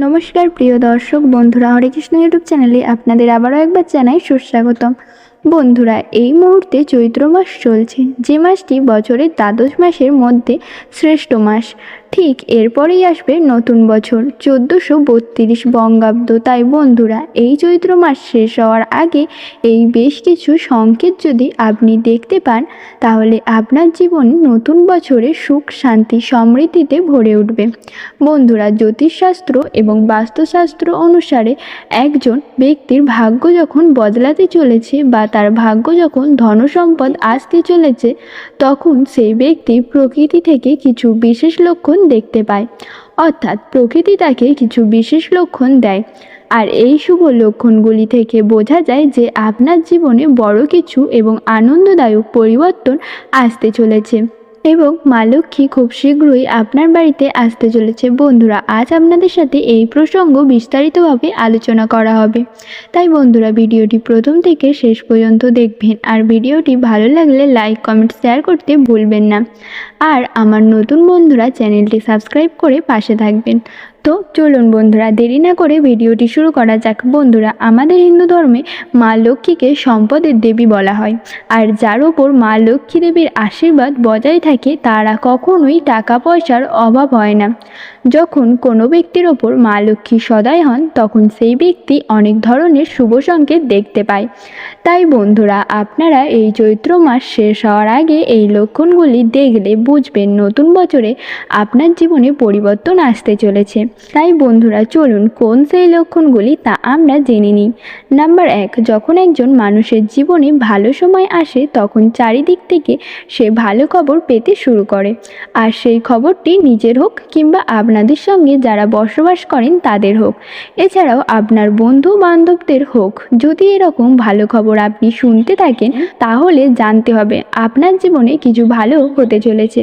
নমস্কার, প্রিয় দর্শক বন্ধুরা, হরে কৃষ্ণ ইউটিউব চ্যানেলে আপনাদের আবারও একবার জানাই সুস্বাগতম। বন্ধুরা, এই মুহূর্তে চৈত্র মাস চলছে। যে মাসটি বছরের দ্বাদশ মাসের মধ্যে শ্রেষ্ঠ মাস। ঠিক এরপরেই আসবে নতুন বছর। চোদ্দোশো বত্রিশ বঙ্গাব্দ তাই বন্ধুরা, এই চৈত্র মাস শেষ হওয়ার আগে এই বেশ কিছু সংকেত যদি আপনি দেখতে পান, তাহলে আপনার জীবন নতুন বছরে সুখ, শান্তি, সমৃদ্ধিতে ভরে উঠবে। বন্ধুরা, জ্যোতিষশাস্ত্র এবং বাস্তুশাস্ত্র অনুসারে একজন ব্যক্তির ভাগ্য যখন বদলাতে চলেছে বা তার ভাগ্য যখন ধনসম্পদ আসতে চলেছে, তখন সেই ব্যক্তি প্রকৃতি থেকে কিছু বিশেষ লক্ষণ দেখতে পায়। অর্থাৎ প্রকৃতি তাকে কিছু বিশেষ লক্ষণ দেয়। আর এই শুভ লক্ষণগুলি থেকে বোঝা যায় যে আপনার জীবনে বড় কিছু এবং আনন্দদায়ক পরিবর্তন আসতে চলেছে। এবং মা লক্ষ্মী খুব শীঘ্রই আপনার বাড়িতে আসতে চলেছে। বন্ধুরা, আজ আপনাদের সাথে এই প্রসঙ্গ বিস্তারিতভাবে আলোচনা করা হবে। তাই বন্ধুরা, ভিডিওটি প্রথম থেকে শেষ পর্যন্ত দেখবেন। আর ভিডিওটি ভালো লাগলে লাইক, কমেন্ট, শেয়ার করতে ভুলবেন না। আর আমার নতুন বন্ধুরা, চ্যানেলটি সাবস্ক্রাইব করে পাশে থাকবেন। তো চলুন বন্ধুরা, দেরি না করে ভিডিওটি শুরু করা যাক। বন্ধুরা, আমাদের হিন্দু ধর্মে মা লক্ষ্মীকে সম্পদের দেবী বলা হয়। আর যার ওপর মা লক্ষ্মী দেবীর আশীর্বাদ বজায় থাকে, তারা কখনোই টাকা পয়সার অভাব হয় না। যখন কোনো ব্যক্তির ওপর মা লক্ষ্মী সদয় হন, তখন সেই ব্যক্তি অনেক ধরনের শুভ সংকেত দেখতে পায়। তাই বন্ধুরা, আপনারা এই চৈত্র মাস শেষ হওয়ার আগে এই লক্ষণগুলি দেখলে বুঝবেন নতুন বছরে আপনার জীবনে পরিবর্তন আসতে চলেছে। তাই বন্ধুরা চলুন কোন সেই লক্ষণগুলি তা আমরা জেনে নিই। নাম্বার এক, যখন একজন মানুষের জীবনে ভালো সময় আসে, তখন চারিদিক থেকে সে ভালো খবর পেতে শুরু করে। আর সেই খবরটি নিজের হোক কিংবা আপনাদের সঙ্গে যারা বসবাস করেন তাদের হোক। এছাড়াও আপনার বন্ধু বান্ধবদের হোক, যদি এরকম ভালো খবর আপনি শুনতে থাকেন, তাহলে জানতে হবে আপনার জীবনে কিছু ভালো হতে চলেছে।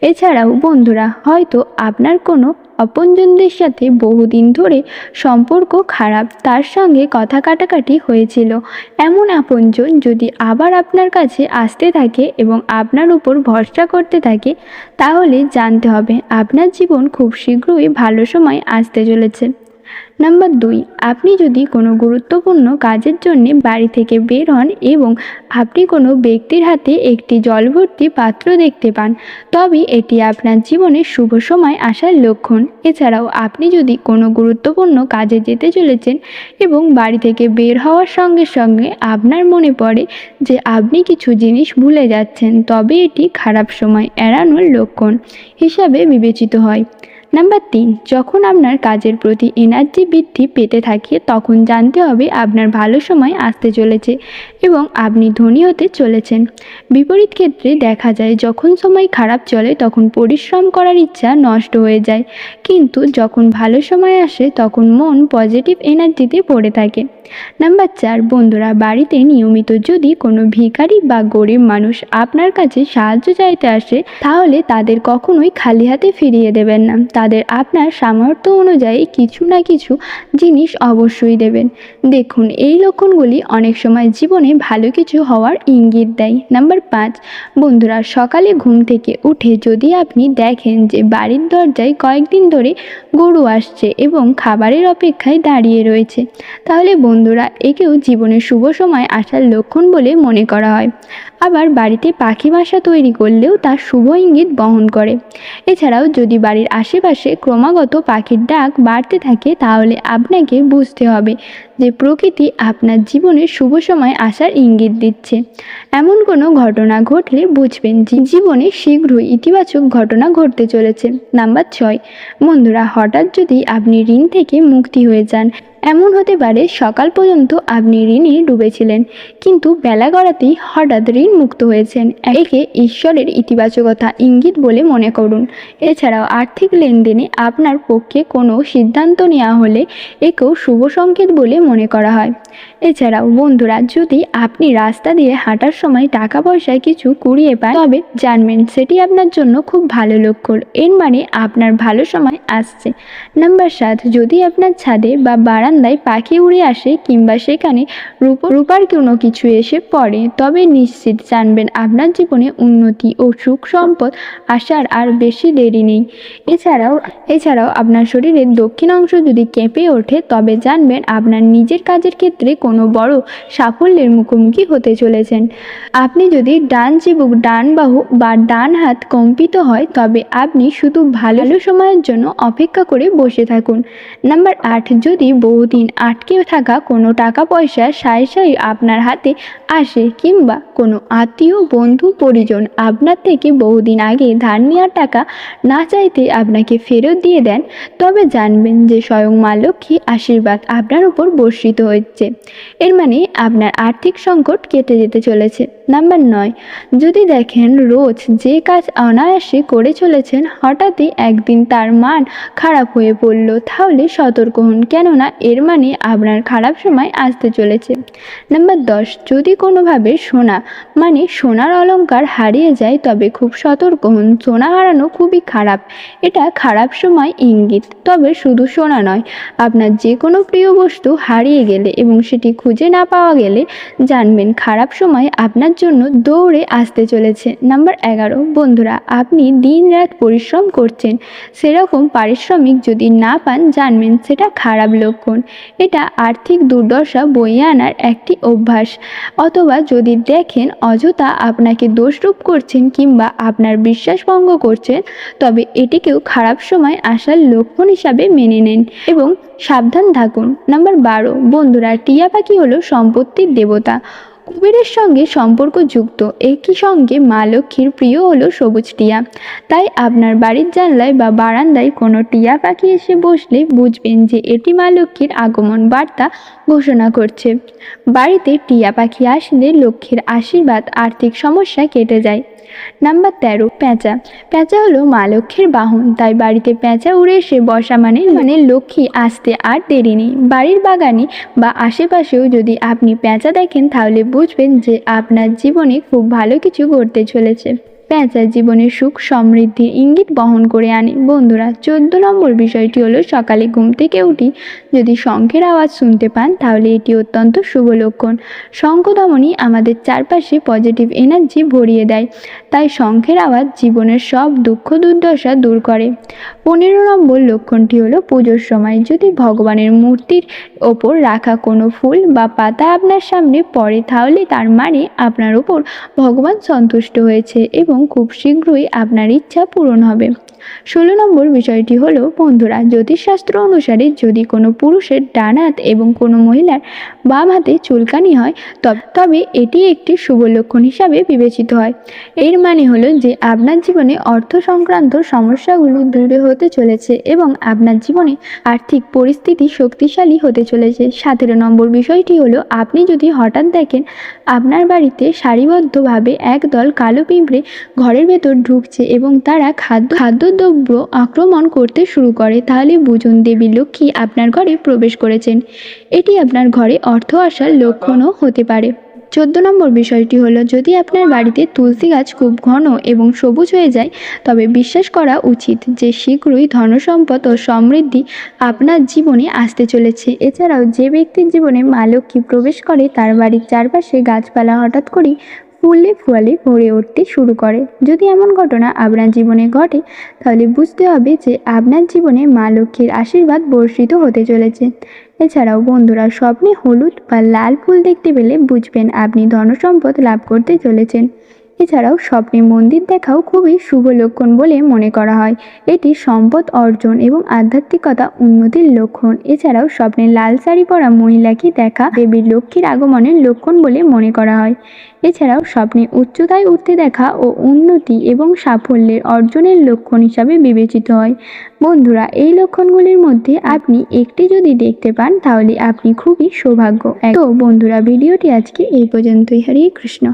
এছাড়াও বন্ধুরা, হয়তো আপনার কোনো আপনজনদের সাথে বহুদিন ধরে সম্পর্ক খারাপ, তার সঙ্গে কথা কাটাকাটি হয়েছিল। এমন আপনজন যদি আবার আপনার কাছে আসতে থাকে এবং আপনার উপর ভরসা করতে থাকে, তাহলে জানতে হবে আপনার জীবন খুব শীঘ্রই ভালো সময় আসতে চলেছে। নাম্বার দুই, আপনি যদি কোনো গুরুত্বপূর্ণ কাজের জন্য বাড়ি থেকে বের হন এবং আপনি কোনো ব্যক্তির হাতে একটি জলভর্তি পাত্র দেখতে পান, তবে এটি আপনার জীবনে শুভ সময় আসার লক্ষণ। এছাড়াও আপনি যদি কোনো গুরুত্বপূর্ণ কাজে যেতে চলেছেন এবং বাড়ি থেকে বের হওয়ার সঙ্গে সঙ্গে আপনার মনে পড়ে যে আপনি কিছু জিনিস ভুলে যাচ্ছেন, তবে এটি খারাপ সময় এড়ানোর লক্ষণ হিসাবে বিবেচিত হয়। নাম্বার তিন, যখন আপনার কাজের প্রতি এনার্জি বৃদ্ধি পেতে থাকে, তখন জানতে হবে আপনার ভালো সময় আসতে চলেছে এবং আপনি ধনী হতে চলেছেন। বিপরীত ক্ষেত্রে দেখা যায়, যখন সময় খারাপ চলে, তখন পরিশ্রম করার ইচ্ছা নষ্ট হয়ে যায়। কিন্তু যখন ভালো সময় আসে, তখন মন পজিটিভ এনার্জিতে পড়ে থাকে। নাম্বার চার, বন্ধুরা, বাড়িতে নিয়মিত যদি কোনো ভিখারি বা গরিব মানুষ আপনার কাছে সাহায্য চাইতে আসে, তাহলে তাদের কখনোই খালি হাতে ফিরিয়ে দেবেন না। তাদের আপনার সামর্থ্য অনুযায়ী কিছু না কিছু জিনিস অবশ্যই দেবেন। দেখুন, এই লক্ষণগুলি অনেক সময় জীবনে ভালো কিছু হওয়ার ইঙ্গিত দেয়। নাম্বার পাঁচ, বন্ধুরা, সকালে ঘুম থেকে উঠে যদি আপনি দেখেন যে বাড়ির দরজায় কয়েকদিন ধরে গরু আসছে এবং খাবারের অপেক্ষায় দাঁড়িয়ে রয়েছে, তাহলে বন্ধুরা, একেও জীবনের শুভ সময় আসার লক্ষণ বলে মনে করা হয়। আবার বাড়িতে পাখি বাসা তৈরি করলেও তা শুভ ইঙ্গিত বহন করে। এছাড়াও যদি বাড়ির আশেপাশে ক্রমাগত পাখির ডাক বাড়তে থাকে, তাহলে আপনাকে বুঝতে হবে যে প্রকৃতি আপনার জীবনে শুভ সময় আসার ইঙ্গিত দিচ্ছে। এমন কোনো ঘটনা ঘটলে বুঝবেন যে জীবনে শীঘ্রই ইতিবাচক ঘটনা ঘটতে চলেছে। নাম্বার ছয়, বন্ধুরা, হঠাৎ যদি আপনি ঋণ থেকে মুক্তি হয়ে যান এমন হতে পারে সকাল পর্যন্ত আপনি ঋণে ডুবেছিলেন, কিন্তু বেলা গড়াতেই হঠাৎ ঋণ মুক্ত হয়েছেন। একে ঈশ্বরের ইতিবাচকতা ইঙ্গিত বলে মনে করুন। এছাড়াও আর্থিক লেনদেনে আপনার পক্ষে কোনো সিদ্ধান্ত নেওয়া হলে একেও শুভ সংকেত বলে মনে করা হয়। এছাড়াও বন্ধুরা, যদি আপনি রাস্তা দিয়ে হাঁটার সময় টাকা পয়সায় কিছু কুড়িয়ে পান, তবে জানবেন সেটি আপনার জন্য খুব ভালো লক্ষণ এর মানে আপনার ভালো সময় আসছে। নাম্বার সাত, যদি আপনার ছাদে বা বারান্দায় বারান্দায় পাখি উড়ে আসে কিংবা সেখানে রূপ রূপার কোনো কিছু এসে পড়ে, তবে নিশ্চিত জানবেন আপনার জীবনে উন্নতি ও সুখ সম্পদ আসার আর বেশি দেরি নেই। এছাড়াও এছাড়াও আপনার শরীরের দক্ষিণ অংশ যদি কেঁপে ওঠে, তবে জানবেন আপনার নিজের কাজের ক্ষেত্রে কোনো বড় সাফল্যের মুখোমুখি হতে চলেছেন। আপনি যদি ডান চিবুক, ডান বাহু বা ডান হাত কম্পিত হয়, তবে আপনি শুধু ভালো সময়ের জন্য অপেক্ষা করে বসে থাকুন। নাম্বার আট, যদি বহুদিন আটকে থাকা কোনো টাকা পয়সা সাই সাই আপনার হাতে আসে কিংবা কোনো আত্মীয়, বন্ধু, পরিজন আপনার থেকে বহুদিন আগে ধার নেওয়ার টাকা না চাইতে আপনাকে ফেরত দিয়ে দেন, তবে জানবেন যে স্বয়ং মা লক্ষ্মী আশীর্বাদ আপনার উপর বর্ষিত হচ্ছে। এর মানে আপনার আর্থিক সংকট কেটে যেতে চলেছে। নাম্বার নয়, যদি দেখেন রোজ যে কাজ অনায়াসে করে চলেছেন, হঠাৎই একদিন তার মান খারাপ হয়ে পড়ল, তাহলে সতর্ক হন। কেননা এর মানে আপনার খারাপ সময় আসতে চলেছে। নাম্বার দশ, যদি কোনোভাবে সোনা মানে সোনার অলঙ্কার হারিয়ে যায়, তবে খুব সতর্ক হন। সোনা হারানো খুবই খারাপ। এটা খারাপ সময় ইঙ্গিত, তবে শুধু সোনা নয়, আপনার যে কোনো প্রিয় বস্তু হারিয়ে গেলে এবং সেটি খুঁজে না পাওয়া গেলে জানবেন খারাপ সময় আপনার জন্য দৌড়ে আসতে চলেছে। নাম্বার এগারো, বন্ধুরা, আপনি দিন রাত পরিশ্রম করছেন, সেরকম পারিশ্রমিক যদি না পান, জানবেন সেটা খারাপ লক্ষণ। এটা আর্থিক দুর্দশা বইয়ে আনার একটি অভ্যাস। অথবা যদি দেখেন অযথা আপনাকে দোষরূপ করছেন কিংবা আপনার বিশ্বাস ভঙ্গ করছেন, তবে এটিকেও খারাপ সময় আসার লক্ষণ হিসাবে মেনে নেন এবং সাবধান থাকুন। নাম্বার বারো, বন্ধুরা টিয়া পাখি হলো সম্পত্তির দেবতা। কুবেরের সঙ্গে সম্পর্ক যুক্ত। একই সঙ্গে মা লক্ষ্মীর প্রিয় হলো সবুজ টিয়া। তাই আপনার বাড়ির জানলায় বা বারান্দায় কোনো টিয়া পাখি এসে বসলে বুঝবেন যে এটি মা লক্ষ্মীর আগমন বার্তা ঘোষণা করছে। বাড়িতে টিয়া পাখি আসলে লক্ষ্মীর আশীর্বাদ, আর্থিক সমস্যা কেটে যায়। নাম্বার তেরো, পেঁচা। পেঁচা হলো মা লক্ষ্মীর বাহন। তাই বাড়িতে পেঁচা উড়ে এসে বসা মানে মানে লক্ষ্মী আসতে আর দেরি নেই। বাড়ির বাগানে বা আশেপাশেও যদি আপনি পেঁচা দেখেন, তাহলে বুঝবেন যে আপনার জীবনে খুব ভালো কিছু ঘটতে চলেছে। পেঁচা জীবনের সুখ, সমৃদ্ধির ইঙ্গিত বহন করে আনে। বন্ধুরা, চোদ্দ নম্বর বিষয়টি হলো সকালে ঘুম থেকে উঠি। যদি শঙ্খের আওয়াজ শুনতে পান, তাহলে এটি অত্যন্ত শুভ লক্ষণ। শঙ্খধ্বনি আমাদের চারপাশে পজিটিভ এনার্জি ভরিয়ে দেয়। তাই শঙ্খের আওয়াজ জীবনের সব দুঃখ, দুর্দশা দূর করে। পনেরো নম্বর লক্ষণটি হলো পুজোর সময় যদি ভগবানের মূর্তির ওপর রাখা কোনো ফুল বা পাতা আপনার সামনে পড়ে, তাহলে তার মানে আপনার ওপর ভগবান সন্তুষ্ট হয়েছে এবং খুব শীঘ্রই আপনার ইচ্ছা পূরণ হবে। ষোলো নম্বর বিষয়টি হলো, বন্ধুরা, জ্যোতিষশাস্ত্র অনুসারে যদি কোনো পুরুষের ডান হাত এবং কোনো মহিলার বাম হাতে চুলকানি হয়, তব- এটি একটি শুভ লক্ষণ হিসাবে বিবেচিত হয়। এর মানে হলো যে আপনার জীবনে অর্থ সংক্রান্ত সমস্যাগুলো দূরে হতে চলেছে এবং আপনার জীবনে আর্থিক পরিস্থিতি শক্তিশালী হতে চলেছে। সতেরো নম্বর বিষয়টি হলো, আপনি যদি হঠাৎ দেখেন আপনার বাড়িতে সারিবদ্ধভাবে একদল কালো পিঁপড়ে ঘরের ভেতর ঢুকছে এবং তারা খাদ্য, খাদ্যদ্রব্য আক্রমণ করতে শুরু করে। তাহলে বুঝুন, দেবী লক্ষ্মী আপনার ঘরে প্রবেশ করেছেন। এটি আপনার ঘরে অর্থ আসার লক্ষণও হতে পারে। চোদ্দ নম্বর বিষয়টি হলো, যদি আপনার বাড়িতে তুলসী গাছ খুব ঘন এবং সবুজ হয়ে যায়, তবে বিশ্বাস করা উচিত যে শীঘ্রই ধনসম্পদ ও সমৃদ্ধি আপনার জীবনে আসতে চলেছে। এছাড়াও যে ব্যক্তির জীবনে মা লক্ষ্মী প্রবেশ করে, তার বাড়ির চারপাশে গাছপালা হঠাৎ করেই ফুলে ফুয়ালে ভরে উঠতে শুরু করে। যদি এমন ঘটনা আপনার জীবনে ঘটে, তাহলে বুঝতে হবে যে আপনার জীবনে মা লক্ষ্মীর আশীর্বাদ বর্ষিত হতে চলেছে। এছাড়াও বন্ধুরা, স্বপ্নে হলুদ বা লাল ফুল দেখতে পেলে বুঝবেন আপনি ধনসম্পদ লাভ করতে চলেছেন। এছাড়াও স্বপ্নে মন্দির দেখাও খুবই শুভ লক্ষণ বলে মনে করা হয়। এটি সম্পদ অর্জন এবং আধ্যাত্মিকতা উন্নতির লক্ষণ। এছাড়াও স্বপ্নে লাল শাড়ি পরা মহিলাকে দেখা দেবী লক্ষ্মীর আগমনের লক্ষণ বলে মনে করা হয়। এছাড়াও স্বপ্নে উচ্চতায় উঠতে দেখা ও উন্নতি এবং সাফল্যের অর্জনের লক্ষণ হিসাবে বিবেচিত হয়। বন্ধুরা, এই লক্ষণগুলির মধ্যে আপনি একটি যদি দেখতে পান, তাহলে আপনি খুবই সৌভাগ্য। তো বন্ধুরা, ভিডিওটি আজকে এই পর্যন্তই। হরে কৃষ্ণ।